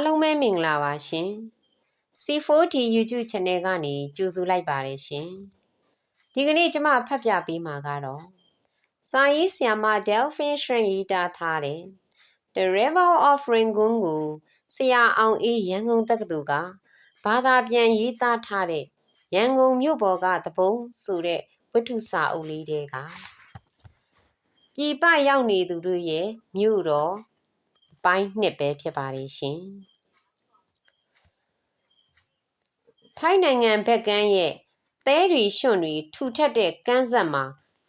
အားလုံးပဲမင်္ဂလာပါရှင် C4D YouTube Channel ကနေကြိုဆိုလိုက်ပါတယ်ရှင်ဒီကနေ့ကျွန်မဖတ်ပြပေးမှာကတော့စာရေးဆရာမ Delphine Shren ရေးသားထားတဲ့ The River of Rangoon ကိုဆရာအောင်အေးရန်ကုန်တက္ကသိုလ်ကဘာသာပြန်ရေးသားထားတဲ့ရန်ကုန်မြို့ပေါ်ကတပုံဆိုတဲ့ဝတ္ထုစာအုပ်လေးတွေကပြည်ပရောက်နေသူတို့ရဲ့မြို့တော်ပိုင်းနှစ်ပဲဖြစ်ပါတယ်ရှင် ထိုင်းနိုင်ငံဘက်ကန်းရဲ့သဲတွေရွှွန့်တွေထူထပ်တဲ့ကမ်းဆက်မှာ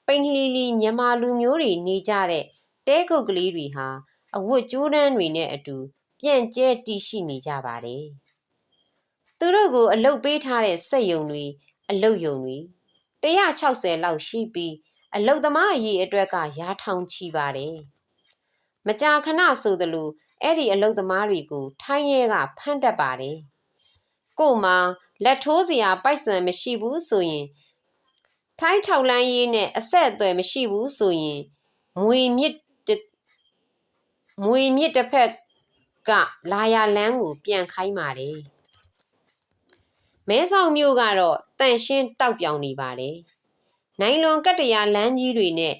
ပိန်လီလီမြန်မာလူမျိုးတွေနေကြတဲ့တဲကုတ်ကလေးတွေဟာအဝတ်ကြိုးတန်းတွေနဲ့အတူ ပြန့်ကျဲတည်ရှိနေကြပါတယ်သူတို့ကိုအလုတ်ပေးထားတဲ့စက်ယုံတွေအလုတ်ယုံတွေ160လောက်ရှိပြီးအလုတ်သမားအရေးအတွက်ကရာထောင်ချီပါတယ်မကြာခဏဆိုသလိုအဲ့ဒီအလုတ်သမားတွေကို ထိုင်းရဲကဖမ်းတတ်ပါတယ်ကို့မှာ လက်ထိုးစရာပိုက်ဆံမရှိဘူးဆိုရင်ထိုင်းထောက်လန်းရေးနဲ့အဆက်အသွယ်မရှိဘူးဆိုရင်မွေမြစ်မွေမြစ်တစ်ဖက်ကလာရလန်းကိုပြန်ခိုင်းပါတယ်မဲဆောက်မြို့ကတော့တန့်ရှင်းတောက်ပြောင်နေပါတယ်နိုင်လွန်ကတ္တရာလမ်းကြီးတွေနဲ့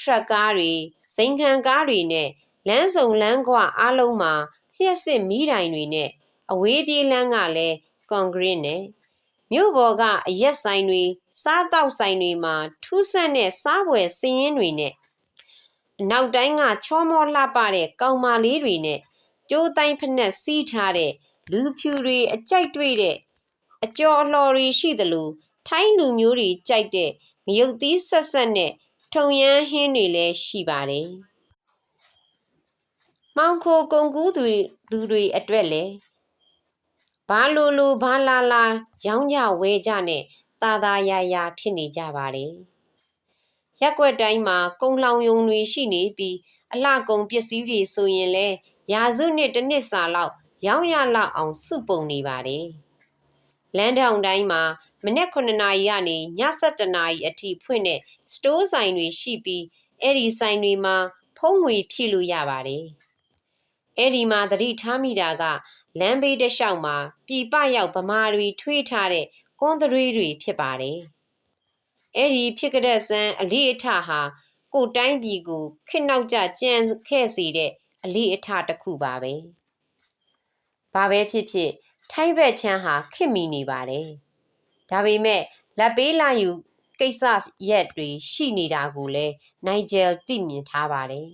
ထရက်ကားတွေစိန်ခံကားတွေနဲ့လမ်းစုံလမ်းကွအားလုံးမှာလျှက်စစ်မီးတိုင်တွေနဲ့အဝေးပြေးလမ်းကလည်း ကွန်ကရစ်နဲ့မြို့ပေါ်ကအရက်ဆိုင်တွေစားတောက်ဆိုင်တွေမှာထူးဆန်းတဲ့စားပွဲစည်ရင်တွေနဲ့နောက်တိုင်းကချောမောလှပတဲ့ကောင်မလေးတွေနဲ့ကျိုးတိုင်းဖက်နဲ့စီးထားတဲ့လူဖြူတွေအကြိုက်တွေ့တဲ့အကျော်အလှော်တွေရှိသလိုထိုင်းလူမျိုးတွေကြိုက်တဲ့ငရုတ်သီးဆက်ဆက်နဲ့ထုံရမ်းဟင်းတွေလည်းရှိပါတယ်။မောင်ခိုကုံကူးသူသူတွေအတွက်လည်း ဘာလိုလိုဘာလာလာ ရောင်းကြဝဲကြနဲ့တာတာယာယာဖြစ်နေကြပါတယ်။ရက်ွက်တိုင်းမှာကုံလောင်ယုံတွေရှိနေပြီးအလှကုံပစ္စည်းတွေဆိုရင်လဲရာစုနှစ်တစ်နှစ်စာလောက်ရောင်းရလောက်အောင်စုပုံနေပါတယ်။လမ်းတောင်တိုင်းမှာမနေ့9နာရီကနေည7နာရီအထိဖွင့်တဲ့စတိုးဆိုင်တွေရှိပြီးအဲ့ဒီဆိုင်တွေမှာဖုံးငွေဖြည့်လို့ရပါတယ်။အဲ့ဒီမှာသတိထားမိတာက လမ်းဘေးတစ်လျှောက်မှာပြည်ပရောက်ဗမာတွေထွေးထားတဲ့ကွန်သရွေးတွေဖြစ်ပါတယ်။အဲ့ဒီဖြစ်ကြတဲ့ဆန်းအလေးအထဟာကိုတိုင်းပြည်ကိုခစ်နောက်ကြကြံခဲ့စေတဲ့အလေးအထတစ်ခုပါပဲ။ဘာပဲဖြစ်ဖြစ်ထိုင်းဘက်ချမ်းဟာခစ်မိနေပါတယ်။ဒါပေမဲ့လက်ပေးလာယူကိစ္စရက်တွေရှိနေတာကိုလည်းနိုင်ဂျယ်သိမြင်ထားပါတယ်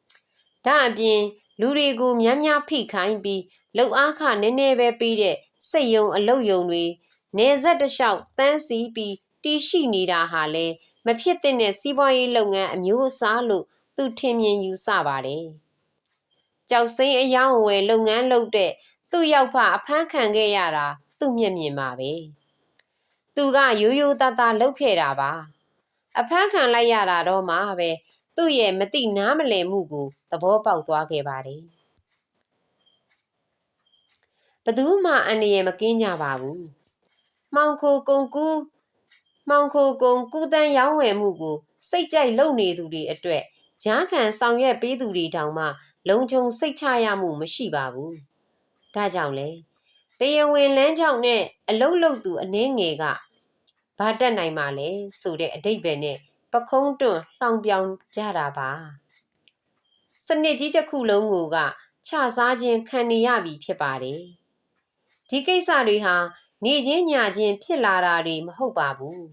။ဒါအပြင် လူတွေကိုများများဖိခိုင်းပြီးလှုပ်အားခနည်းနည်းပဲပြီးတဲ့စိတ်ယုံအလုတ်ယုံတွေနေဆက်တလျှောက်တန်းစီပြီးတီးရှိနေတာဟာလေမဖြစ်တဲ့စီးပွားရေးလုပ်ငန်းအမျိုးအစားလို့သူထင်မြင်ယူဆပါတယ်။ကြောက်စိမ်းအယောင်းအဝယ်လုပ်ငန်းလုပ်တဲ့သူ့ရောက်ဖအဖမ်းခံခဲ့ရတာသူ့မျက်မြင်ပါပဲ။သူကရိုးရိုးသားသားလုပ်ခဲ့တာပါ။အဖမ်းခံလိုက်ရတာတော့မှပဲ သူ့ရဲ့မတိနားမလည်မှုကိုသဘောပေါက်သွားခဲ့ပါတယ်။ဘသူမှအန္တရာယ်မကင်းကြပါဘူး။မှောင်ခိုကုံကူးမှောင်ခိုကုံကူးတန်းရောင်းဝယ်မှုကို စိတ်ကြိုက်လုပ်နေသူတွေအတွက်ဂျားခံဆောင်ရွက်ပေးသူတွေတောင်မှ လုံခြုံစိတ်ချရမှုမရှိပါဘူး။ဒါကြောင့်လေတရားဝင်လမ်းကြောင်းနဲ့အလုတ်လုတ်သူအနှင်းငယ်ကဘာတက်နိုင်မှလဲဆိုတဲ့အတိတ်ပဲနဲ့ ပခုံးတွန့်လှောင်ပြောင်ကြတာပါစနစ်ကြီးတစ်ခုလုံးကိုကခြစားခြင်းခံနေရပြီဖြစ်ပါတယ်ဒီကိစ္စတွေဟာနေချင်းညချင်းဖြစ်လာတာတွေမဟုတ်ပါဘူး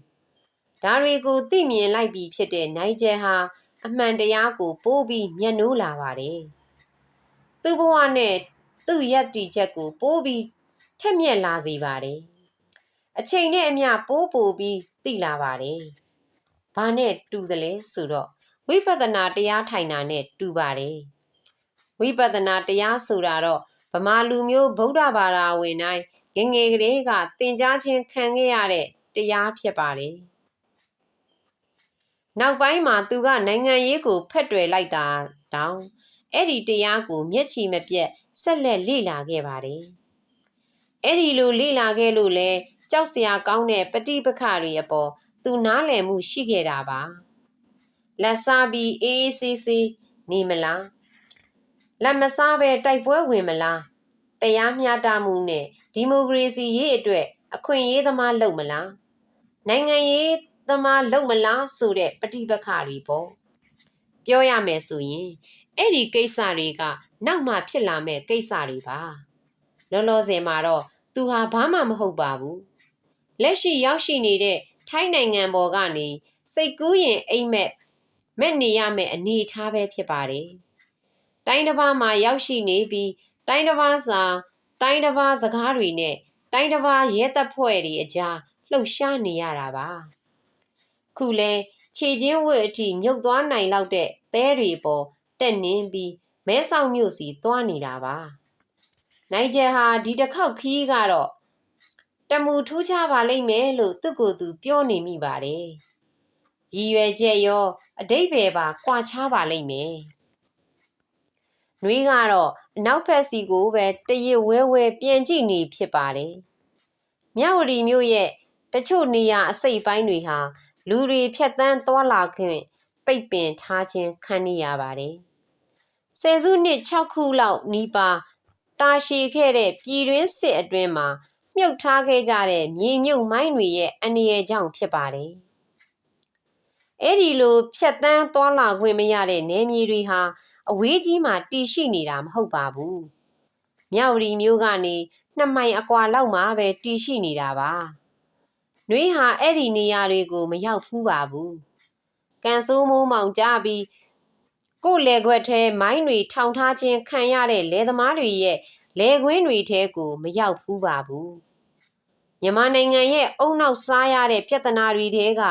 ဒါတွေကိုသိမြင်လိုက်ပြီးဖြစ်တဲ့နိုင်ကျဲဟာအမှန်တရားကိုပိုးပြီးမျက်နှိုးလာပါတယ်သူ့ဘဝနဲ့သူ့ရက်တီချက်ကိုပိုးပြီးထက်မြက်လာစေပါတယ်အချိန်နဲ့အမျှပိုးပိုပြီးသိလာပါတယ်။ ဘာနဲ့တူသလဲဆိုတော့ဝိပဿနာတရားထိုင်တာနဲ့တူပါတယ်။ဝိပဿနာတရားဆိုတာတော့ဗမာလူမျိုးဗုဒ္ဓဘာသာဝင်တိုင်းငငယ်ကလေးကသင်ကြားခြင်းခံခဲ့ရတဲ့တရားဖြစ်ပါတယ်။နောက်ပိုင်းမှာသူကနိုင်ငံရေးကိုဖက်တွယ်လိုက်တာတောင်အဲ့ဒီတရားကိုမျက်ချီမပြတ်ဆက်လက်လေ့လာခဲ့ပါတယ်။အဲ့ဒီလိုလေ့လာခဲ့လို့လဲကြောက်စရာကောင်းတဲ့ပဋိပက္ခတွေအပေါ် သူနားလည်မှုရှိခဲ့တာပါလက်စားပြီးအေးအေးဆေးဆေးနေမလားလက်မစားပဲတိုက်ပွဲဝင်မလားတတရားမျှတမှုနဲ့ဒီမိုကရေစီရေးအတွက်အခွင့်အရေးသမားလုပ်မလားနိုင်ငံရေးသမားလုပ်မလားဆိုတဲ့ပဋိပက္ခတွေပေါ့ပြောရမယ်ဆိုရင်အဲ့ဒီကိစ္စတွေကနောက်မှဖြစ်လာမဲ့ကိစ္စတွေပါလောလောဆယ်မှာတော့သူဟာဘာမှမဟုတ်ပါဘူးလက်ရှိရောက်ရှိနေတဲ့ ထိုင်းနိုင်ငံပေါ်ကနေစိတ်ကူးရင်အိမ်မက်မဲ့နေရမယ့်အနေအထားပဲဖြစ်ပါတယ်တိုင်းတစ်ပါးမှာရောက်ရှိနေပြီးတိုင်းတစ်ပါးစာတိုင်းတစ်ပါးစကားတွေနဲ့တိုင်းတစ်ပါးရဲတပ်ဖွဲ့တွေအကြားလှုပ်ရှားနေရတာပါခုလဲခြေချင်းဝတ်အထိမြုပ်သွားနိုင်လောက်တဲ့သဲတွေပေါ်တက်နင်းပြီးမဲဆောက်မြို့စီသွားနေတာပါနိုင်ကျယ်ဟာဒီတစ်ခေါက်ခီးကတော့တ မူထူးခြားပါလိမ့်မယ်လို့သူ့ကိုယ်သူပြောနေမိပါတယ်ရည်ရွယ်ချက်ရောအတိတ်ပဲပါကွာခြားပါလိမ့်မယ်နှွေးကတော့အနောက်ဘက်စီကိုပဲတရစ်ဝဲဝဲပြန်ကြည့်နေဖြစ်ပါတယ်မြဝတီမြို့ရဲ့တချို့နေရာအစိတ်ပိုင်းတွေဟာလူတွေဖြတ်တန်းသွားလာခွင့်ပိတ်ပင်ထားခြင်းခံနေရပါတယ်ဆယ်စုနှစ်6ခုလောက်နီးပါးတာရှည်ခဲ့တဲ့ပြည်တွင်းစစ်အတွင်းမှာ မြုပ်ထားခဲ့ကြတဲ့မြေမြုပ်မိုင်းတွေရဲ့အနေအကြောင်းဖြစ်ပါတယ်အဲ့ဒီလိုဖြတ်တန်းသွားလာခွင့်မရတဲ့နယ်မြေတွေဟာအဝေးကြီးမှာတည်ရှိနေတာမဟုတ်ပါဘူး။မြောက်ရီမျိုးကနေနှစ်မိုင်အကွာလောက်မှာပဲတည်ရှိနေတာပါ။နှွေးဟာအဲ့ဒီနေရာတွေကိုမရောက်ဖူးပါဘူး။ကန်ဆိုးမိုးမောင်ကြပြီးကို့လေခွက်ထဲမိုင်းတွေထောင်ထားခြင်းခံရတဲ့လယ်သမားတွေရဲ့ လေကွင်းတွေထဲကိုမရောက်ဖူးပါဘူး။မြန်မာနိုင်ငံရဲ့အုံနောက်စားရတဲ့ပြဿနာတွေတဲက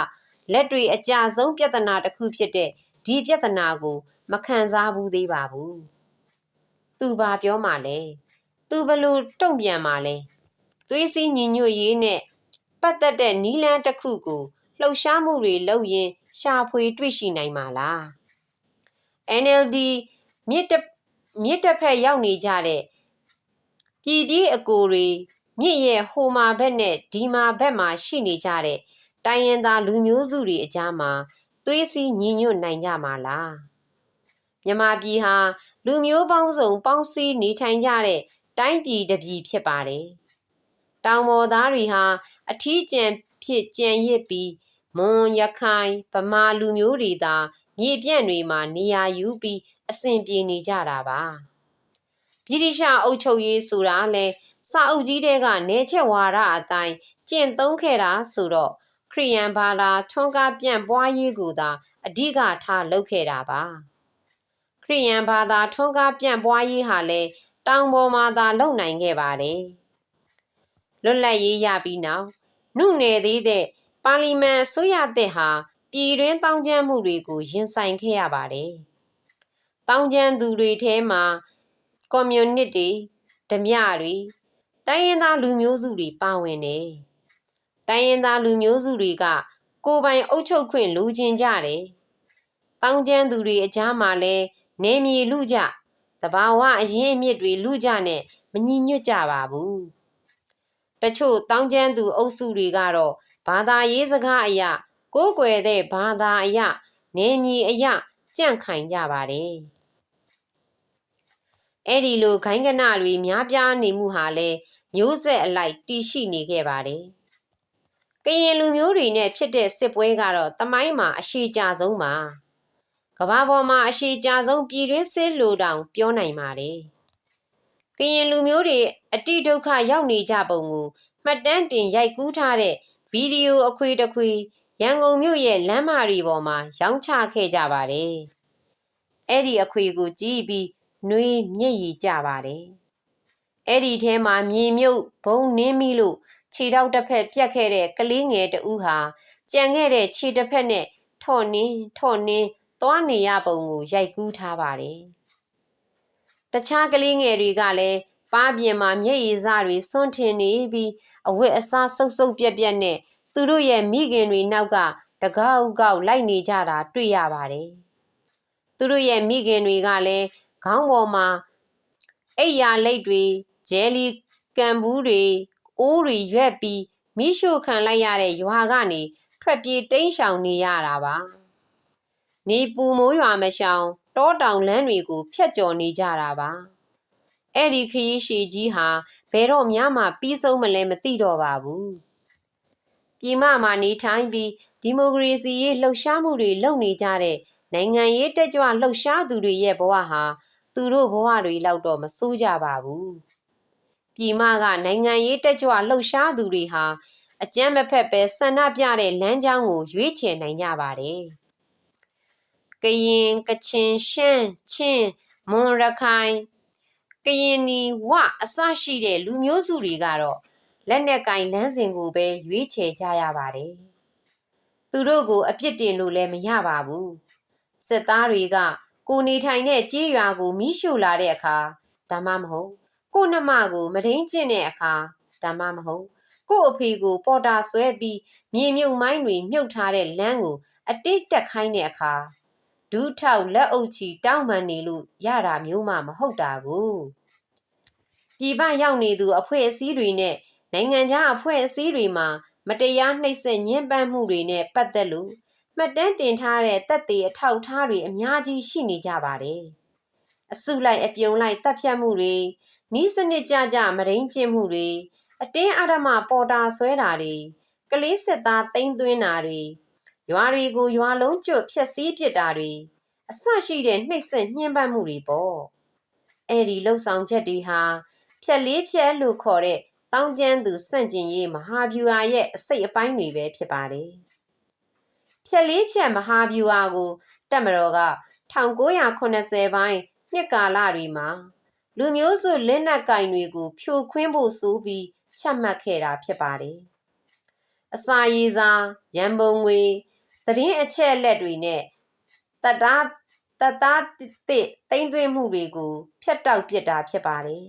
လက်တွေအကြဆုံးပြဿနာတစ်ခုဖြစ်တဲ့ဒီပြဿနာကို မခံစားဘူးသေးပါဘူးသူဘာပြောမှလဲသူဘလို့တုံ့ပြန်မှလဲသွေးစည်းညီညွတ်ရေးနဲ့ပတ်သက်တဲ့နီလန်းတစ်ခုကိုလှုပ်ရှားမှုတွေလုပ်ရင် ရှာဖွေတွေ့ရှိနိုင်မှာလား NLD မြစ်တမြစ်တစ်ဖက်ရောက်နေကြတဲ့ ပြည်ပြည်အကိုတွေမြစ်ရဲ့ဟိုမာဘက်နဲ့ဒီမာဘက်မှာရှိနေကြတဲ့တိုင်းရင်သားလူမျိုးစုတွေအကြားမှာသွေးစည်းညီညွတ်နိုင်ကြမှာလားမြန်မာပြည်ဟာလူမျိုးပေါင်းစုံပေါင်းစည်းနေထိုင်ကြတဲ့တိုင်းပြည်တစ်ပြည်ဖြစ်ပါတယ်။တောင်ပေါ်သားတွေဟာအထီးကျန်ဖြစ်ကြံရစ်ပြီးမွန်ရခိုင်ဗမာလူမျိုးတွေသာမြေပြန့်တွေမှာနေရာယူပြီးအစဉ်ပြေနေကြတာပါ။ ဗြိတိရှအုပ်ချုပ်ရေးဆိုတာလဲစာအုပ်ကြီးတဲကနေချက်ဝါဒအတိုင်းကျင့်သုံးခဲ့တာဆိုတော့ခရိယန်ဘာသာထွန်းကားပြန့်ပွားရေးကိုသာအဓိကထားလုပ်ခဲ့တာပါ။ခရိယန်ဘာသာထွန်းကားပြန့်ပွားရေးဟာလည်းတောင်ပေါ်မှာသာလုပ်နိုင်ခဲ့ပါတယ်။လွတ်လပ်ရေးရပြီးနောက်နှုတ်နယ်သေးတဲ့ပါလီမန်အစိုးရတဲ့ဟာပြည်တွင်းတောင်းကျမ်းမှုတွေကိုရင်ဆိုင်ခဲ့ရပါတယ်။တောင်းကျမ်းသူတွေထဲမှာ ကွန်မြူနစ်တွေဓမြတွေတိုင်းရင်းသားလူမျိုးစုတွေပါဝင်တယ်။တိုင်းရင်းသားလူမျိုးစုတွေက ကိုယ်ပိုင်အုပ်ချုပ်ခွင့်လိုချင်ကြတယ်။တောင်းကျမ်းသူတွေအကြားမှာလည်းနေမြေလူကြတဘာဝအရင်းအမြစ်တွေလူကြနဲ့မညီညွတ်ကြပါဘူးတချို့တောင်းကျမ်းသူအုပ်စုတွေကတော့ဘာသာရေးစကားအရာကိုးကွယ်တဲ့ဘာသာအရာနေမြေအရာကြန့်ခိုင်ကြပါတယ် အဲ့ဒီလိုခိုင်းကနတွေများပြားနေမှုဟာလဲမျိုးဆက်အလိုက်တည်ရှိနေခဲ့ပါတယ်ကရင်လူမျိုးတွေနဲ့ဖြစ်တဲ့စစ်ပွဲကတော့တမိုင်းမှာအရှိကြဆုံးပါကဘာပေါ်မှာအရှိကြဆုံးပြည်တွင်းစစ်လိုတောင်ပြောနိုင်ပါတယ်။ကရင်လူမျိုးတွေအတိဒုက္ခရောက်နေကြပုံကိုမှတ်တမ်းတင်ရိုက်ကူးထားတဲ့ဗီဒီယိုအခွေတခွေရန်ကုန်မြို့ရဲ့လမ်းမတွေပေါ်မှာရောင်းချခဲ့ကြပါတယ်။အဲ့ဒီအခွေကိုကြည့်ပြီး နှွေးမျက်ရည်ကျပါတယ်။အဲ့ဒီထဲမှာမြေမြုပ်ဘုံနင်းမိလို့ခြေထောက်တစ်ဖက်ပြတ်ခဲ့တဲ့ကလေးငယ်တဦးဟာကြံခဲ့တဲ့ခြေတစ်ဖက်နဲ့ထော့နင်းထော့နင်းသွားနေရပုံကိုရိုက်ကူးထားပါတယ်။တခြားကလေးငယ်တွေကလည်းပါးပြင်မှာမျက်ရည်စတွေစွန့်ထင်နေပြီးအဝတ်အစားဆုပ်ဆုပ်ပြက်ပြက်နဲ့သူတို့ရဲ့မိခင်တွေနောက်ကတကောက်ကောက်လိုက်နေကြတာတွေ့ရပါတယ်။သူတို့ရဲ့မိခင်တွေကလည်း ခေါင်းပေါ်မှာအိပ်ယာလိတ်တွေဂျယ်လီကန်ဘူးတွေအိုးတွေရွက်ပြီးမိရှုခံလိုက်ရတဲ့ရွာကနေထွက်ပြေးတိမ်းရှောင်နေရတာပါ။နေပူမိုးရွာမရှောင်တောတောင်လမ်းတွေကိုဖျက်ကျော်နေကြတာပါအဲ့ဒီခရီးရှည်ကြီးဟာဘယ်တော့မှမှပြီးဆုံးမလဲမသိတော့ပါဘူးပြည်မမှာနေထိုင်ပြီးဒီမိုကရေစီရေးလှုပ်ရှားမှုတွေလုပ်နေကြတဲ့နိုင်ငံရေးတက်ကြွလှုပ်ရှားသူတွေရဲ့ဘဝဟာ သူတို့ဘဝတွေလောက်တော့မဆိုးကြပါဘူးပြည်မကနိုင်ငံရေးတက်ကြွလှုပ်ရှားသူတွေဟာအကြမ်းမဖက်ပဲဆန္ဒပြတဲ့လမ်းကြောင်းကိုရွေးချယ်နိုင်ကြပါတယ်ကရင်ကချင်ရှမ်းချင်းမွန်ရခိုင်ကရင်နီဝအစရှိတဲ့လူမျိုးစုတွေကတော့လက်နက်ကင်လမ်းစဉ်ကိုပဲရွေးချယ်ကြရပါတယ်။သူတို့ကိုအပြစ်တင်လို့လည်းမရပါဘူး။စစ်သားတွေက ကိုနေထိုင်တဲ့ကြေးရွာကိုမိရှို့လာတဲ့အခါဒါမှမဟုတ်ကိုနှမကိုမဒိန်ကျင့်တဲ့အခါဒါမှမဟုတ်ကို့အဖေကိုပေါ်တာဆွဲပြီးမြေမြုပ်မိုင်းတွေမြုပ်ထားတဲ့လမ်းကိုအတိတ်တက်ခိုင်းတဲ့အခါဒူးထောက်လက်အုပ်ချီတောင်းပန်နေလို့ရတာမျိုးမှမဟုတ်တာကိုပြည်ပရောက်နေသူအဖွဲ့အစည်းတွေနဲ့နိုင်ငံခြားအဖွဲ့အစည်းတွေမှာမတရားနှိပ်စက်ညှဉ်းပန်းမှုတွေနဲ့ပတ်သက်လို့ မှတ်တမ်းတင်ထားတဲ့တပ်တွေအထောက်အထားတွေအများကြီးရှိနေကြပါတယ်။အစုလိုက်အပြုံလိုက်တပ်ဖြတ်မှုတွေနီးစနစ်ကြကြမရင်းကျင့်မှုတွေအတင်းအဓမ္မပေါ်တာဆွဲတာတွေကလေးစစ်သားတိမ့်သွင်းတာတွေရွာတွေကိုရွာလုံးကျွတ်ဖျက်ဆီးပစ်တာတွေအဆရှိတဲ့နှိပ်စက်ညှဉ်းပန်းမှုတွေပေါ့အဲ့ဒီလှုပ်ဆောင်ချက်တွေဟာဖြက်လေးဖြက်လို့ခေါ်တဲ့တောင်းကျမ်းသူစန့်ကျင်ရေးမဟာဗျူဟာရဲ့အစိတ်အပိုင်းတွေပဲဖြစ်ပါတယ် ဖြက်လေးဖြက်မဟာဗျူဟာကိုတက်မတော်က1980ပိုင်းနှစ်ကာလတွေမှာလူမျိုးစုလက်နက်ကင်တွေကိုဖြိုခွင်းဖို့ဆိုပြီးချမှတ်ခဲ့တာဖြစ်ပါတယ်။အစာရည်စာရန်ပုံငွေသတင်းအချက်အလက်တွေနဲ့တတားတတားတစ်တိမ့်သွင်းမှုတွေကိုဖျက်တောက်ပစ်တာဖြစ်ပါတယ်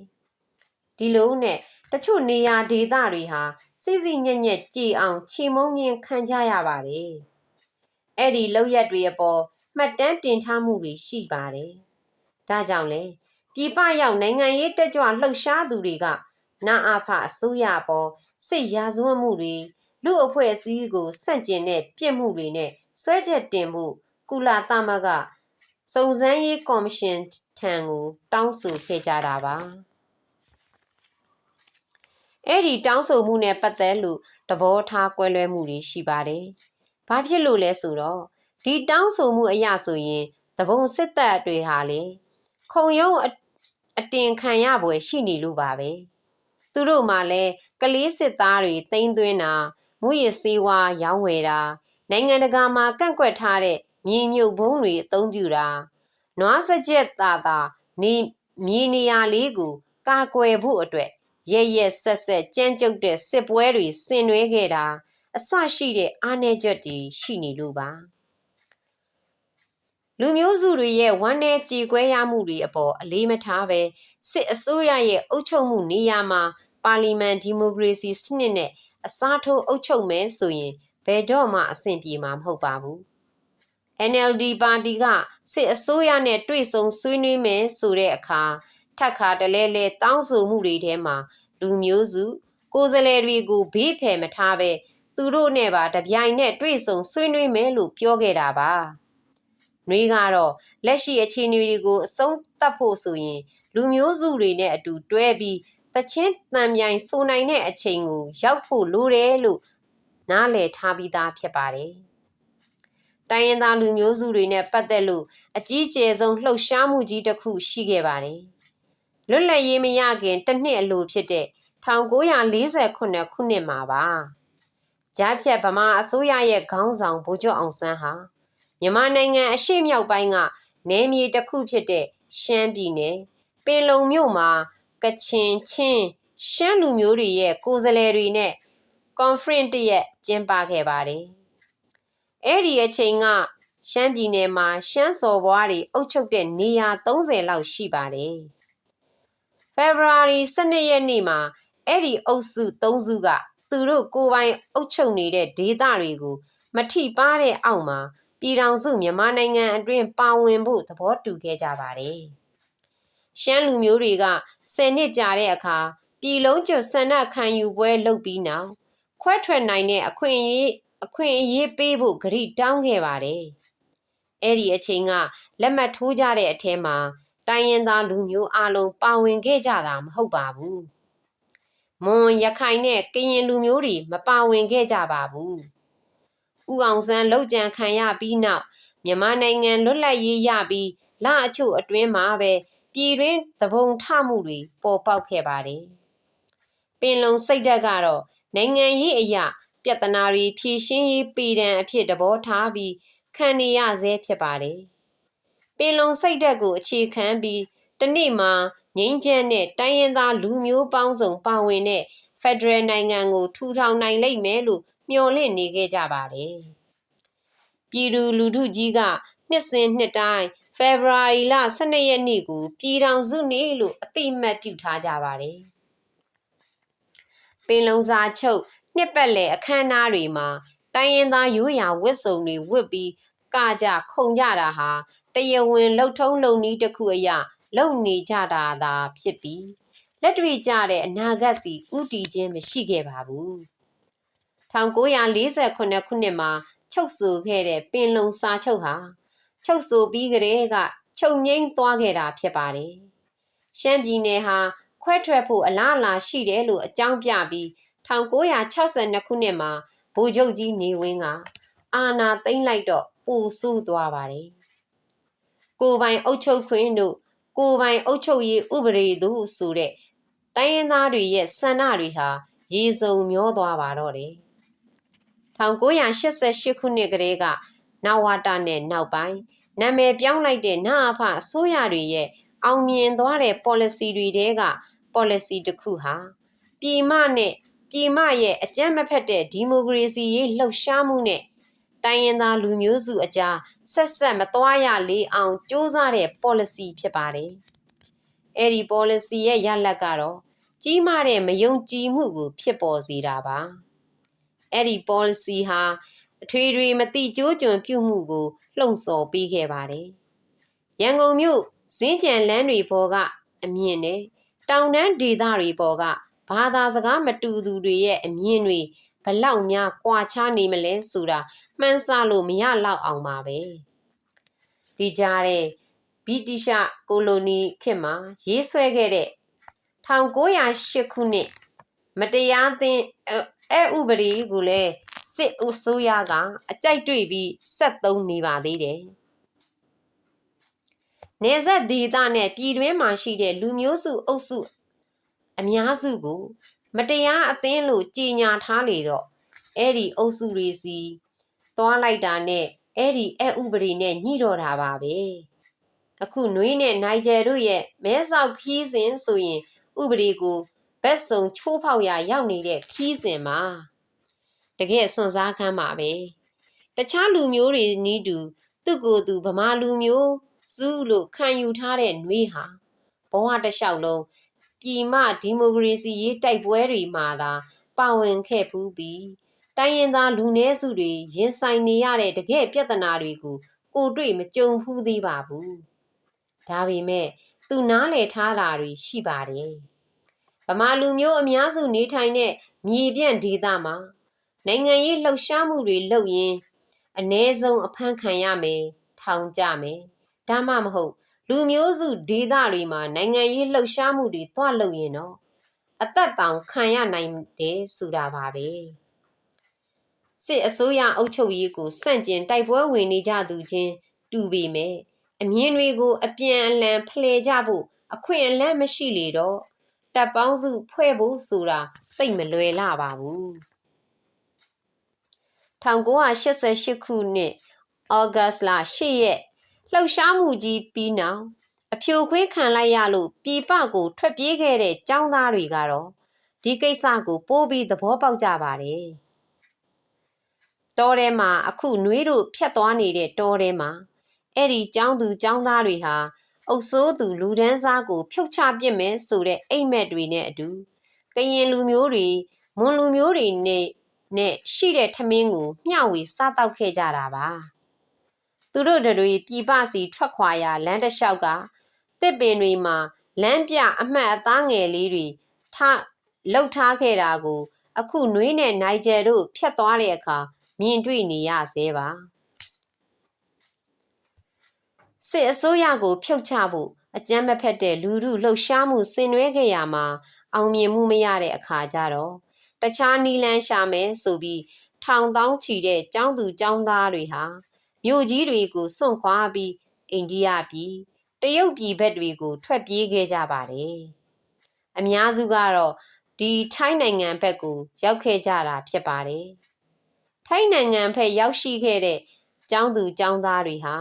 ။ဒီလိုနဲ့တချို့နေရာဒေသတွေဟာစီစီညက်ညက်ကြည်အောင်ချီမုံညင်းခံကြရပါတယ်။ အဲ့ဒီလောက်ရက်တွေအပေါ်မှတ်တမ်းတင်ထားမှုတွေရှိပါတယ်။ဒါကြောင့်လေပြည်ပရောက်နိုင်ငံရေးတက်ကြွလှုပ်ရှားသူတွေကနာအာဖအစိုးရပေါ်စိတ်ရာဇဝတ်မှုတွေလူအဖွဲ့အစည်းကိုစန့်ကျင်တဲ့ပြစ်မှုတွေနဲ့ဆွဲချက်တင်မှုကုလသမဂ္ဂစုံစမ်းရေးကော်မရှင်ထံကိုတောင်းဆိုခဲ့ကြတာပါအဲ့ဒီတောင်းဆိုမှုနဲ့ပတ်သက်လို့သဘောထားကွဲလွဲမှုတွေရှိပါတယ်။ ဘာဖြစ်လို့လဲဆိုတော့ဒီတောင်းဆိုမှုအရဆိုရင်သဘုံစစ်တပ်တွေဟာလေခုံရုံးအတင်ခံရပွဲ ရှိနေလို့ပါပဲသူတို့မှလည်းကလေးစစ်သားတွေတိမ့်သွင်းတာမူရစေးဝါရောင်းဝယ်တာနိုင်ငံတကာမှာကန့်ကွက်ထားတဲ့မြေမြုပ်ဘုံတွေအသုံးပြုတာနွားစကြက်သားသာနေမြေနေရာလေးကိုကာကွယ်ဖို့အတွက်ရရက်ဆက်ဆက်ကြမ်းကြုတ်တဲ့စစ်ပွဲတွေဆင်နွှဲခဲ့တာ အဆရှိတဲ့အားနည်းချက်တွေရှိနေလို့ပါလူမျိုးစုတွေရဲ့ဝမ်းနည်းကြေကွဲရမှုတွေအပေါ်အလေးမထားပဲစစ်အစိုးရရဲ့အုပ်ချုပ်မှုနေရာမှာပါလီမန်ဒီမိုကရေစီစနစ်နဲ့အစားထိုးအုပ်ချုပ်မယ်ဆိုရင်ဘယ်တော့မှအဆင်ပြေမှာမဟုတ်ပါဘူး NLD ပါတီကစစ်အစိုးရနဲ့တွေ့ဆုံဆွေးနွေးမယ်ဆိုတဲ့အခါထက်ခါတလဲလဲတောင်းဆိုမှုတွေထဲမှာလူမျိုးစုကိုယ်စားလှယ်တွေကိုဘေးဖယ်မထားပဲ သူတို့နဲ့ပါတပြိုင်နက်တွေ့ဆုံဆွေးနွေးမယ်လို့ပြောခဲ့တာပါ။။နှွေးကတော့လက်ရှိအခြေအနေတွေကိုအဆုံးသတ်ဖို့ဆိုရင် လူမျိုးစုတွေနဲ့အတူတွဲပြီးတချင်းတန်မြိုင်ဆိုနိုင်တဲ့အချိန်ကိုရောက်ဖို့လိုတယ်လို့နားလည်ထားပြီးသားဖြစ်ပါတယ်။တိုင်းရင်းသားလူမျိုးစုတွေနဲ့ပတ်သက်လို့အကြီးကျယ်ဆုံးလှုပ်ရှားမှုကြီးတစ်ခုရှိခဲ့ပါတယ်။လွတ်လပ်ရေးမရခင်တစ်နှစ်အလိုဖြစ်တဲ့1948ခုနှစ်မှာပါ။ ကြားဖြတ်ဗမာအစိုးရရဲ့ခေါင်းဆောင်ဗိုလ်ချုပ်အောင်ဆန်းဟာမြန်မာနိုင်ငံအရှေ့မြောက်ပိုင်းကနယ်မြေတစ်ခုဖြစ်တဲ့ရှမ်းပြည်နယ်ပင်လုံမြို့မှာကချင်ချင်းရှမ်းလူမျိုးတွေရဲ့ကိုယ်စားလှယ်တွေနဲ့ conference တရက်ကျင်းပခဲ့ပါတယ်။အဲ့ဒီအချိန်ကရှမ်းပြည်နယ်မှာရှမ်းစော်ဘွားတွေအုပ်ချုပ်တဲ့နေရာ30လောက်ရှိပါတယ်။ February 12ရက်နေ့မှာအဲ့ဒီအုပ်စု3စုက သူတို့ကိုယ်ပိုင်အုပ်ချုပ်နေတဲ့ဒေသတွေကိုမထိပါတဲ့အောက်မှာပြည်ထောင်စုမြန်မာနိုင်ငံအတွင်းပါဝင်ဖို့သဘောတူခဲ့ကြပါတယ်။ရှမ်းလူမျိုးတွေကဆယ်နှစ်ကြာတဲ့အခါပြည်လုံးကျွတ်ဆန္ဒခံယူပွဲလုပ်ပြီးနောက်ခွဲထွက်နိုင်တဲ့အခွင့်အရေးအခွင့်အရေးပေးဖို့ဂရိတောင်းခဲ့ပါတယ်။အဲ့ဒီအချိန်ကလက်မှတ်ထိုးကြတဲ့အထဲမှာတိုင်းရင်းသားလူမျိုးအလုံးပါဝင်ခဲ့ကြတာမဟုတ်ပါဘူး မွန်ရခိုင်နဲ့ကရင်လူမျိုးတွေမပါဝင်ခဲ့ကြပါဘူးဥအောင်ဆန်းလောက်ကြံခံရပြီးနောက်မြန်မာနိုင်ငံလွတ်လပ်ရေးရပြီးလအချို့အတွင်းမှာပဲပြည်တွင်းသဘုံထမှုတွေပေါ်ပေါက်ခဲ့ပါတယ်ပင်လုံစိတ်ဓာတ်ကတော့နိုင်ငံရေးအရာပြဿနာတွေဖြေရှင်းရေးပြည်တံအဖြစ်တဘောထားပြီးခံနေရဆဲဖြစ်ပါတယ်ပင်လုံစိတ်ဓာတ်ကိုအခြေခံပြီးတနေ့မှာ ငိမ့်ချမ်းတဲ့တိုင်းရင်းသားလူမျိုးပေါင်းစုံပါဝင်တဲ့ဖက်ဒရယ်နိုင်ငံကိုထူထောင်နိုင်လိမ့်မယ်လို့မျှော်လင့်နေခဲ့ကြပါတယ်။ပြည်သူလူထုကြီးကနှစ်စဉ်နှစ်တိုင်းဖေဖော်ဝါရီလ12ရက်နေ့ကို ပြည်ထောင်စုနေ့လို့အတိအမှတ်ပြုထားကြပါတယ်။ပင်လုံစာချုပ်နှစ်ပတ်လည်အခမ်းအနားတွေမှာတိုင်းရင်းသားရိုးရာဝတ်စုံတွေဝတ်ပြီးကကြခုံကြတာဟာတရားဝင်လှုပ်ထုံးလုံနည်းတစ်ခုအရာ လုံနေကြတာသာဖြစ်ပြီးလက်တွေ့ကြတဲ့အနာဂတ်စီဥတီခြင်းမရှိခဲ့ပါဘူး1948ခုနှစ်မှာချုပ်ဆိုခဲ့တဲ့ပင်လုံစာချုပ်ဟာချုပ်ဆိုပြီးကတည်းကချုပ်ငိမ့်သွားခဲ့တာဖြစ်ပါတယ်ရှမ်းပြည်နယ်ဟာခွဲထွက်ဖို့အလားအလာရှိတယ်လို့အကြောင်းပြပြီး1962ခုနှစ်မှာဗိုလ်ချုပ်ကြီးနေဝင်းကအာဏာသိမ်းလိုက်တော့ပူဆူသွားပါတယ်ကိုပိုင်အုပ်ချုပ်ခွင့်တို့ ကိုပိုင်အုပ်ချုပ်ရေးဥပဒေတို့ဆိုတဲ့တိုင်းရင်းသားတွေရဲ့ဆန္ဒတွေဟာရေစုံမျောသွားပါတော့တယ်1988ခုနှစ်ကလေးကနဝတာနဲ့နောက်ပိုင်းနာမည်ပြောင်းလိုက်တဲ့နာအဖအစိုးရတွေရဲ့အောင်မြင်သွားတဲ့ policy တွေတဲက policy တစ်ခုဟာပြည်မနဲ့ပြည်မရဲ့အကြမ်းမဖက်တဲ့ဒီမိုကရေစီရေးလှုပ်ရှားမှုနဲ့ တိုင်းရင်းသားလူမျိုးစုအကြားဆက်ဆက်မသွားရလေအောင်စ조사တဲ့ policy ဖြစ်ပါတယ်။အဲ့ဒီ policy ရဲ့ရလဒ်ကတော့ကြီးမားတဲ့မယုံကြည်မှုကို ဖြစ်ပေါ်စေတာပါ။အဲ့ဒီ policy ဟာအထွေထွေမတိကျိုးကျွံပြုမှုကိုလှုံ့ဆော်ပေးခဲ့ပါတယ်။ရန်ကုန်မြို့ဇင်းကြံလန်းတွေပေါ်ကအမြင်နဲ့တောင်တန်းဒေသတွေပေါ်ကဘာသာစကားမတူသူတွေရဲ့အမြင်တွေ ဘလောက်များကွာခြားနေမလဲဆိုတာမှန်းဆလို့မရလောက်အောင်ပါပဲဒီကြားတဲ့ဗြိတိရှကိုလိုနီခေတ်မှာရေးဆွဲခဲ့တဲ့1908ခုနှစ်မတရားသင်းအဲဥပဒေကိုလည်းစစ်အစိုးရကအကြိုက်တွေ့ပြီးဆက်သုံးနေပါသေးတယ်နေဆက်ဒေသနဲ့ပြည်တွင်းမှာရှိတဲ့လူမျိုးစုအုပ်စုအများစုကို မတရားအသင်းလို့ကြေညာထားလေတော့အဲ့ဒီအုပ်စုတွေစီသွားလိုက်တာနဲ့အဲ့ဒီအဥပဒေနဲ့ညှိတော့တာပါပဲအခုနွေးနဲ့နိုင်ဂျယ်တို့ရဲ့မဲဆောက်ခီးစဉ်ဆိုရင် ဥပဒေကိုဘက်စုံချိုးဖောက်ရာရောက်နေတဲ့ခီးစဉ်မှာတကယ်စွန့်စားခမ်းပါပဲတခြားလူမျိုးတွေနီးတူသူ့ကိုယ်သူဗမာလူမျိုးစုလို့ခံယူထားတဲ့နှွေးဟာဘဝတစ်လျှောက်လုံး ပြည်မဒီမိုကရေစီရေးတိုက်ပွဲတွေမှာသာပါဝင်ခဲ့ဖူးပြီးတိုင်းရင်းသားလူနည်းစုတွေရင်ဆိုင်နေရတဲ့တကယ့်ပြဿနာတွေကိုကိုတွေ့မကြုံဖူးသေးပါဘူး။ဒါပေမဲ့သူနားလည်ထားတာတွေရှိပါတယ်။ဗမာလူမျိုးအများစုနေထိုင်တဲ့မြေပြန့်ဒေသမှာနိုင်ငံရေးလှုပ်ရှားမှုတွေလုပ်ရင်အ ਨੇ ဆုံးအဖမ်းခံရမယ်ထောင်ကြမယ်ဒါမှမဟုတ် လူမျိုးစုဒေသတွေမှာနိုင်ငံရေးလှုပ်ရှားမှုတွေသွားလုပ်ရင်တော့အသက်တောင်ခံရနိုင်တယ်ဆိုတာပါပဲစစ်အစိုးရအုပ်ချုပ်ရေးကိုစန့်ကျင်တိုက်ပွဲဝင်နေကြသူချင်းတူပေမဲ့အမြင်တွေကို အပြန်အလှန်ဖလှယ်ကြဖို့အခွင့်အလမ်းမရှိလေတော့တပ်ပေါင်းစုဖွဲ့ဖို့ဆိုတာသိမလွယ်လာပါဘူး1988ခုနှစ်ဩဂတ်လ10ရက် လှုပ်ရှားမှုကြီးပြီးနောက်အဖြိုခွင်းခံလိုက်ရလို့ပြည်ပကိုထွက်ပြေးခဲ့တဲ့ចောင်းသားတွေကတော့ဒီကိစ္စကိုပိုးပြီးသဘောပေါက်ကြပါတယ်။တောထဲမှာအခုနှွေးတို့ဖြတ်သွားနေတဲ့တောထဲမှာအဲ့ဒီចောင်းသူចောင်းသားတွေဟာအုပ်စိုးသူလူဒန်းစားကိုဖြုတ်ချပစ်မယ်ဆိုတဲ့အိမ်မက်တွေနဲ့အတူကရင်လူမျိုးတွေမွန်လူမျိုးတွေနဲ့နဲ့ရှိတဲ့ထမင်းကိုမျှဝေစားတောက်ခဲ့ကြတာပါ သူတို့တွေပြည်ပစီထွက်ခွာရာလမ်းတစ်လျှောက်ကတစ်ပင်တွေမှာလမ်းပြအမှတ်အသားငယ်လေးတွေထလှုပ်ထားခဲ့တာကို အခုနွေးနဲ့နိုင်ဂျယ်တို့ဖြတ်သွားတဲ့အခါမြင်တွေ့နေရသေးပါစစ်အစိုးရကိုဖြုတ်ချဖို့အကြမ်းမဖက်တဲ့လူမှုလှုပ်ရှားမှုဆင်နွှဲခဲ့ရမှာအောင်မြင်မှုမရတဲ့အခါကျတော့တခြားနီလန်းရှာမယ်ဆိုပြီးထောင်တောင်းချီတဲ့ចောင်းသူចောင်းသားတွေဟာ မြို့ကြီးတွေကိုစွန့်ခွာပြီးအိန္ဒိယပြည်တရုတ်ပြည်ဘက်တွေကိုထွက်ပြေးခဲ့ကြပါတယ်။အများစုကတော့ဒီထိုင်းနိုင်ငံဘက်ကိုရောက်ခဲ့ကြတာဖြစ်ပါတယ်။ထိုင်းနိုင်ငံဘက်ရောက်ရှိခဲ့တဲ့ចောင်းသူចောင်းသားတွေဟာ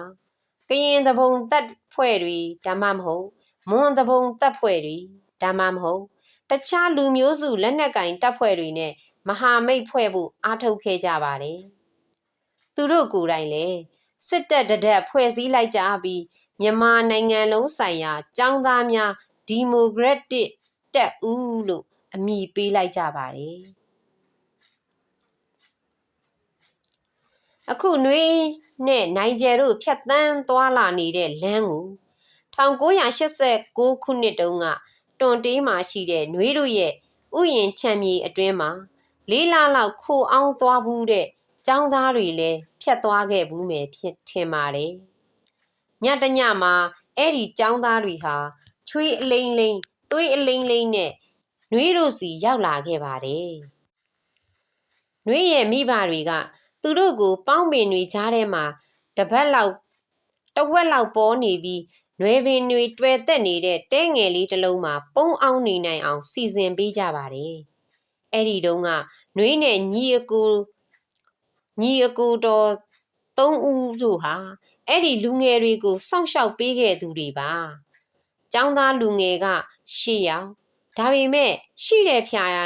ကရင်သဘုံတပ်ဖွဲ့တွေဒါမှမဟုတ်မွန်သဘုံတပ်ဖွဲ့တွေဒါမှမဟုတ်တခြားလူမျိုးစုလက်နက်ကင်တပ်ဖွဲ့တွေနဲ့မဟာမိတ်ဖွဲ့ဖို့အားထုတ်ခဲ့ကြပါတယ်။ သူတို့ကိုယ်တိုင်လည်းစစ်တပ်တဒက်ဖွဲ့စည်းလိုက်ကြပြီးမြန်မာနိုင်ငံလုံးဆိုင်ရာចောင်းသားများဒီမိုကရက်တစ်တက်ဦးလို့အမည်ပေးလိုက်ကြပါတယ်။အခုနွေနဲ့နိုင်ဂျယ်တို့ဖြတ်တန်းသွားလာနေတဲ့လမ်းကို1989ခုနှစ်တုန်းကတွန်တေးမှာရှိတဲ့နွေတို့ရဲ့ဥယျင်ချမ်းမြေအတွင်းမှာလေးလလောက်ခိုအောင်သွားဘူးတဲ့ ចောင်းသားတွေလည်းဖြတ်သွားခဲ့ဘူးမယ်ဖြစ်ထင်ပါတယ်။ညတညမှာအဲ့ဒီចောင်းသားတွေဟာချွေးအလိမ့်လိမ့်သွေးအလိမ့်လိမ့်နဲ့နှွေးတို့စီရောက်လာခဲ့ပါတယ်။နှွေးရဲ့မိဘတွေကသူတို့ကိုပေါင်းပင်တွေကြားထဲမှာတပတ်လောက်တဝက်လောက်ပေါ်နေပြီးနွယ်ပင်တွေတွေ့သက်နေတဲ့တဲငယ်လေးတစ်လုံးမှာပုံအောင်နေနိုင်အောင်စီစဉ်ပေးကြပါတယ်။အဲ့ဒီတုန်းကနွေးနဲ့ညီအကူ ညီအကူတော်သုံးဦးတို့ဟာအဲ့ဒီလူငယ်တွေကိုစောင့်ရှောက်ပေးခဲ့သူတွေပါ။ចောင်းသားလူငယ်က၈ယောက်ဒါပေမဲ့ရှိတဲ့ဖြာရ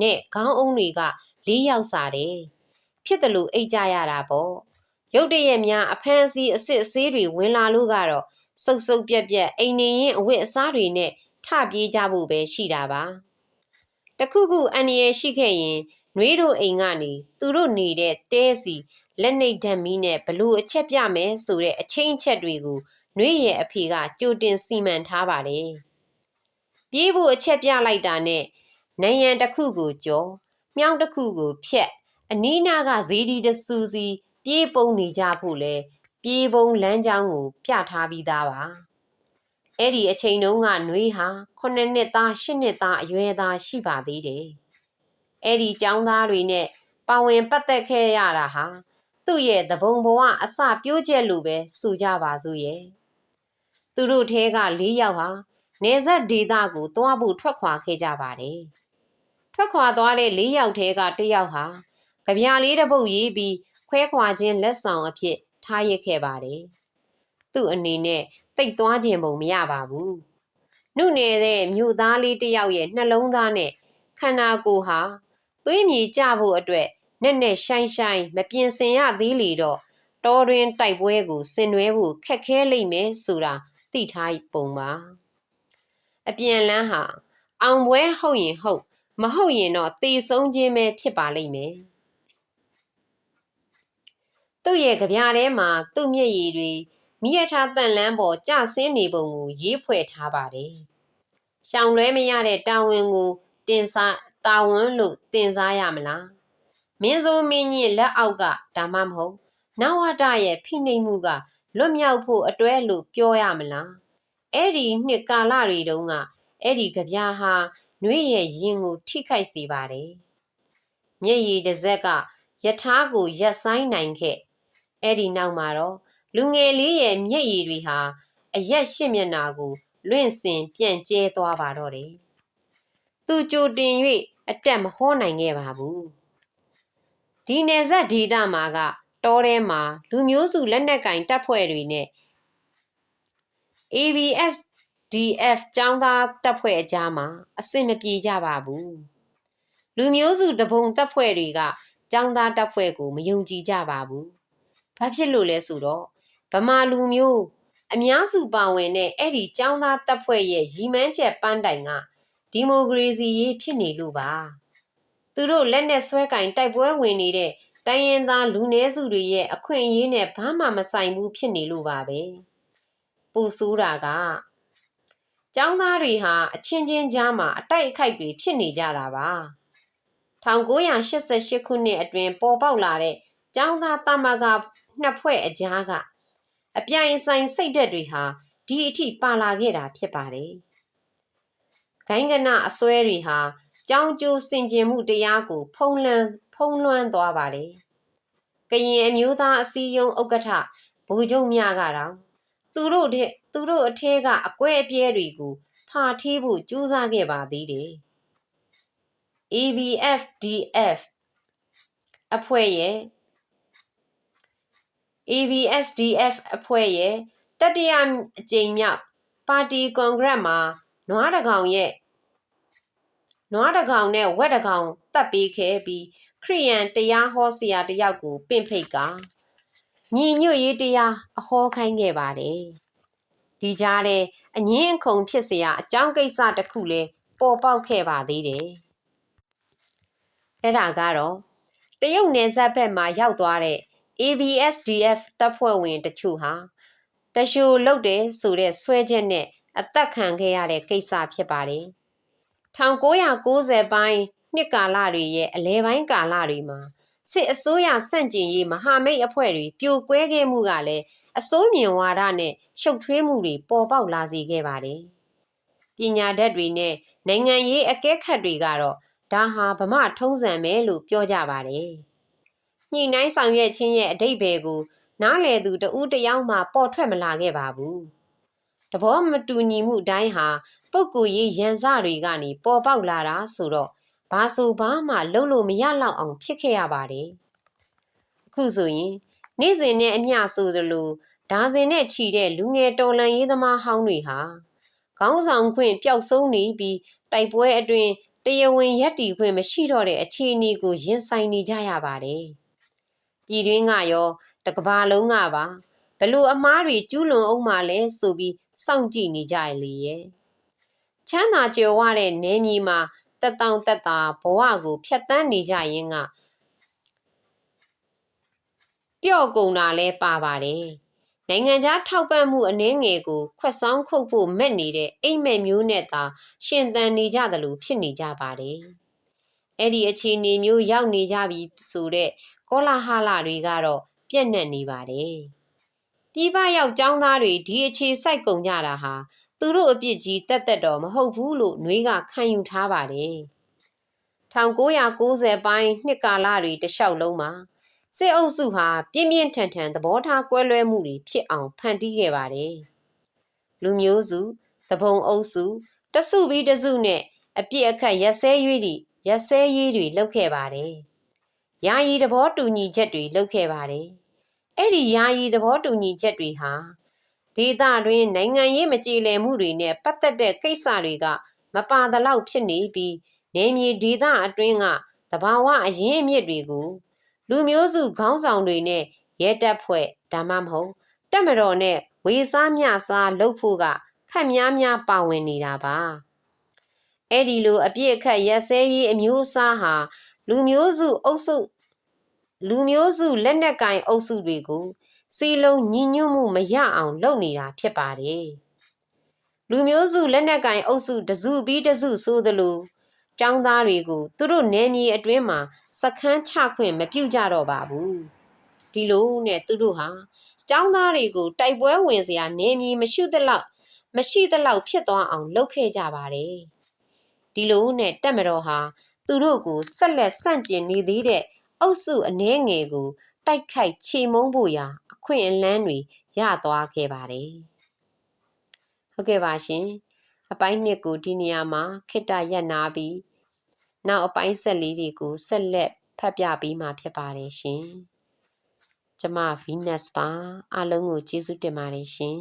နဲ့ခေါင်းအုံးတွေက၄ယောက်စာတယ်။ဖြစ်တယ်လို့အိတ်ကြရတာပေါ့။ရုတ်တရက်များအဖမ်းစီအစ်စ်အဆေးတွေဝင်လာလို့ကတော့စုပ်စုပ်ပြက်ပြက်အိမ်နေရင်အဝတ်အစားတွေနဲ့ထပြေးကြဖို့ပဲရှိတာပါတခုခုအန်ရရှိခဲ့ရင် နှွေးတို့အိမ်ကနေသူတို့နေတဲ့တဲစီလက်နှိပ်ဓာတ်မီးနဲ့ဘလို့အချက်ပြမယ်ဆိုတဲ့အချင်းအချက်တွေကိုနှွေးရဲ့အဖေကကြိုတင်စီမံထားပါတယ်ပြေးဖို့အချက်ပြလိုက်တာနဲ့နယံတစ်ခုကိုကြောမြောင်းတစ်ခုကိုဖြက်အနီးနားကဇေဒီတဆူစီပြေးပုံနေကြဖို့လဲပြေးပုံလမ်းကြောင်းကိုပြထားပြီးသားပါအဲ့ဒီအချိန်တုန်းကနှွေးဟာ9နှစ်သား10နှစ်သားအရွယ်သားရှိပါသေးတယ် အဲ့ဒီចောင်းသားတွေနဲ့ပါဝင်ပတ်သက်ခဲ့ရတာဟာသူ့ရဲ့သဘုံဘဝအစပြိုးချက်လို့ပဲဆိုကြပါစို့ရဲ့သူတို့ထဲက၄ယောက်ဟာနေဆက်ဒေသကိုသွားဖို့ထွက်ခွာခဲ့ကြပါတယ်ထွက်ခွာသွားတဲ့၄ယောက်ထဲကတစ်ယောက်ဟာကြပြားလေးတစ်ပုတ်ရေးပြီးခွဲခွာခြင်းလက်ဆောင်အဖြစ်ထားရခဲ့ပါတယ်။သူ့အနေနဲ့တိတ်သွားခြင်းပုံမရပါဘူး။နှုတ်နေတဲ့မြို့သားလေးတယောက်ရဲ့နှလုံးသားနဲ့ခန္ဓာကိုယ်ဟာ သွေးမြေကျဖို့အတွက်နဲ့နဲ့ရှိုင်းရှိုင်းမပြင်ဆင်ရသေးလေတော့တောတွင်တိုက်ပွဲကိုဆင်နွှဲဖို့ခက်ခဲလိမ့်မယ်ဆိုတာသိထားပုံပါအပြန်လန်းဟာအောင်ပွဲဟုတ်ရင်ဟုတ်မဟုတ်ရင်တော့တေဆုံးခြင်းပဲဖြစ်ပါလိမ့်မယ်သူ့ရဲ့ကြပြားထဲမှာသူ့မျက်ရည်တွေမိရထားတန်လန်းပေါ်ကျဆင်းနေပုံကိုရေးဖွဲ့ထားပါတယ်။ရှောင်လွဲမရတဲ့တာဝန်ကိုတင်စား တာဝန်လို့တင်စားရမလား။မင်းစိုးမင်းကြီးလက်အောက်ကဒါမှမဟုတ်နဝတရဲ့ဖိနှိပ်မှုကလွတ်မြောက်ဖို့အတွဲလို့ပြောရမလား။အဲ့ဒီနှစ်ကာလတွေတုန်းကအဲ့ဒီကြပြားဟာနှွေးရဲ့ရင်ကိုထိခိုက်စေပါတယ်။မျက်ရည်တစ်စက်ကယထာကိုရက်ဆိုင်နိုင်ခဲ့အဲ့ဒီနောက်မှာတော့လူငယ်လေးရဲ့မျက်ရည်တွေဟာအရက်ရှစ်မျက်နာကိုလွင့်စင်ပြန့်ကျဲသွားပါတော့တယ်။သူကြိုတင်၍ အတက်မဟောနိုင်ခဲ့ပါဘူး။ဒီနယ်ဆက်ဒေတာမှာကတောထဲမှာလူမျိုးစုလက်နက်ကင်တပ်ဖွဲ့တွေနဲ့ ABS DF ចောင်းသားတပ်ဖွဲ့အကြားမှာအဆင်မပြေကြပါဘူး။လူမျိုးစုတပုံတပ်ဖွဲ့တွေကចောင်းသားတပ်ဖွဲ့ကိုမယုံကြည်ကြပါဘူး။ဘာဖြစ်လို့လဲဆိုတော့ဗမာလူမျိုးအများစုပါဝင်တဲ့အဲ့ဒီចောင်းသားတပ်ဖွဲ့ရဲ့ရီမန်းချက်ပန်းတိုင်က ဒီမိုကရေစီရေးဖြစ်နေလို့ပါသူတို့လက်နဲ့ဆွဲကင်တိုက်ပွဲဝင်နေတဲ့တိုင်းရင်းသားလူနည်းစုတွေရဲ့အခွင့်အရေးနဲ့ဘာမှမဆိုင်ဘူးဖြစ်နေလို့ပါပဲပူဆိုးတာကကျောင်းသားတွေဟာအချင်းချင်းကြားမှာအတိုက်အခိုက်တွေဖြစ်နေကြတာပါ1988ခုနှစ်အတွင်းပေါ်ပေါက်လာတဲ့ကျောင်းသားတမကနှစ်ဖွဲ့အကြားကအပြိုင်ဆိုင်စိတ်ဓာတ်တွေဟာဒီအထိပါလာခဲ့တာဖြစ်ပါတယ်။ ဂိုင်းကနအစွဲတွေဟာကြောင်းကျိုးစင်ကြင်မှုတရားကို ဖုံးလွှမ်းဖုံးလွှမ်းသွားပါတယ်။ကရင်အမျိုးသားအစည်းအရုံးဥက္ကဋ္ဌဗိုလ်ချုပ်မြကတော့သူတို့တဲ့သူတို့အထက်ကအကွဲအပြဲတွေကိုဖာထေးဖို့ကြိုးစားခဲ့ပါသေးတယ်။ ABFDF အဖွဲ့ရဲ့ ABSDF အဖွဲ့ရဲ့တတိယအကြိမ်မြောက်ပါတီကွန်ဂရက်မှာ နွားတကောင်ရဲ့နွားတကောင်နဲ့ဝက်တကောင်တပ်ပေးခဲ့ပြီးခရိယန်တရားဟောဆရာတယောက်ကိုပင့်ဖိတ်ကညီညွတ်ရေးတရားအဟောခိုင်းခဲ့ပါတယ်ဒီကြားတဲ့အငင်းအခုံဖြစ်เสียအကြောင်းကိစ္စတစ်ခုလည်းပေါ်ပေါက်ခဲ့ပါသေးတယ်အဲ့ဒါကတော့တရုတ်နယ်စပ်ဘက်မှာရောက်သွားတဲ့ ABSDF တပ်ဖွဲ့ဝင်တချို့ဟာတရှိုလုတ်တယ်ဆိုတဲ့ဆွဲချက်နဲ့ အသက်ခံခဲ့ရတဲ့ကိစ္စဖြစ်ပါတယ်။1990ပိုင်းနှစ်ကာလတွေရဲ့အလဲပိုင်းကာလတွေမှာစစ်အစိုးရစန့်ကျင်ရေးမဟာမိတ်အဖွဲ့တွေပြိုကွဲခဲ့မှုကလည်းအစိုးမြင်ဝါဒနဲ့ရှုပ်ထွေးမှုတွေပေါ်ပေါက်လာစေခဲ့ပါတယ်။ပညာတတ်တွေနဲ့နိုင်ငံရေးအကဲခတ်တွေကတော့ဒါဟာဗမာထုံးစံပဲလို့ပြောကြပါတယ်။ညှိနှိုင်းဆောင်ရွက်ခြင်းရဲ့အတိတ်ဘယ်ကိုနားလည်သူတဦးတယောက်မှပေါ်ထွက်မလာခဲ့ပါဘူး။ တဘောမတူညီမှုတိုင်းဟာပုပ်ကိုရေးရန်စတွေကနေပေါ်ပေါက်လာတာဆိုတော့ဘာဆိုဘာမှလုံးလို့မရလောက်အောင်ဖြစ်ခဲ့ရပါတယ်။အခုဆိုရင်နေ့စဉ်နဲ့အမျှဆိုသလိုဒါဇင်နဲ့ချီတဲ့လူငယ်တော်လန်ရေးသမားဟောင်းတွေဟာခေါင်းဆောင်ခွင့်ပျောက်ဆုံးနေပြီးတိုက်ပွဲအတွင်းတရားဝင်ရက်တီခွင့်မရှိတော့တဲ့အခြေအနေကိုရင်ဆိုင်နေကြရပါတယ်။ပြည်တွင်းကရော တကဘာလုံးကပါဘလို့အမားတွေကျူးလွန်အောင်မှလဲဆိုပြီး စောင့်ကြည့်နေကြရလေရဲ့။ချမ်းသာကြွယ်ဝတဲ့နေမြေမှာတက်တောင်တက်တာဘဝကိုဖျက်ဆီးနေကြရင်ကပျော့ကုန်တာလဲပါပါတယ်။နိုင်ငံခြားထောက်ပံ့မှုအနှင်းငယ်ကိုခွက်ဆောင်ခုတ်ဖို့မဲ့နေတဲ့အိမ်မက်မျိုးနဲ့သာရှင်သန်နေကြသလိုဖြစ်နေကြပါတယ်။အဲ့ဒီအခြေအနေမျိုးရောက်နေကြပြီဆိုတဲ့ကောလာဟလတွေကတော့ပြက်နက်နေပါတယ်။ ပြည်ပရောက်ចောင်းသားတွေဒီအခြေစိုက်ကုန်ကြတာဟာသူတို့အပြစ်ကြီးတက်တက်တော့မဟုတ်ဘူးလို့နှွေးကခံယူထားပါတယ်။1990ပိုင်းနှစ်ကာလတွေတလျှောက်လုံးမှာစစ်အုပ်စုဟာပြင်းပြင်းထန်ထန်သဘောထားကွဲလွဲမှုတွေဖြစ်အောင်ဖန်တီးခဲ့ပါတယ်။လူမျိုးစုတပုံအုပ်စုတစုပြီးတစုနဲ့အပြစ်အခတ်ရက်စဲရွေးတွေရက်စဲရေးတွေလုပ်ခဲ့ပါတယ်။ယာယီသဘောတူညီချက်တွေလုပ်ခဲ့ပါတယ်။ အဲ့ဒီယာယီသဘောတူညီချက်တွေဟာဒေသတွင်းနိုင်ငံရေးမကြေလည်မှုတွေနဲ့ပတ်သက်တဲ့ကိစ္စတွေကမပါသလောက်ဖြစ်နေပြီးနေမြေဒေသအတွင်းကသဘာဝအရင်းအမြစ်တွေကိုလူမျိုးစုခေါင်းဆောင်တွေနဲ့ရဲတပ်ဖွဲ့ဒါမှမဟုတ်တပ်မတော်နဲ့ဝေစားမြစားလုပ်ဖို့ကခက်များများပါဝင်နေတာပါအဲ့ဒီလိုအပြစ်အခတ်ရက်စဲရေးအမျိုးအစားဟာလူမျိုးစုအုပ်စု လူမျိုးစုလက်နက်ကင်အုပ်စုတွေကိုစီလုံးညီညွတ်မှုမရအောင်လုပ်နေတာဖြစ်ပါတယ်လူမျိုးစုလက်နက်ကင်အုပ်စုတစုပြီးတစုဆိုသလိုကျောင်းသားတွေကိုသူတို့နယ်မြေအတွင်းမှာစခန်းချခွင့်မပြုကြတော့ပါဘူးဒီလိုနဲ့သူတို့ဟာကျောင်းသားတွေကိုတိုက်ပွဲဝင်စရာနယ်မြေမရှိသလောက်မရှိသလောက်ဖြစ်သွားအောင်လုပ်ခဲ့ကြပါတယ်ဒီလိုနဲ့တက်မတော်ဟာသူတို့ကိုဆက်လက်ဆန့်ကျင်နေသေးတဲ့ အုပ်စုအနှဲငယ်ကို တိုက်ခိုက်ချေမုန်းဖို့ရာ အခွင့်အလမ်းတွေ ရသွားခဲ့ပါတယ်ဟုတ်ကဲ့ပါရှင်အပိုင်းနှစ်ကိုဒီနေရာမှာခိတ္တရက်နာပြီးနောက်အပိုင်းဆက်လေးတွေကိုဆက်လက်ဖတ်ပြပေးမှာဖြစ်ပါတယ်ရှင်ကျမ Venus ပါအားလုံးကိုကျေးဇူးတင်ပါတယ်ရှင်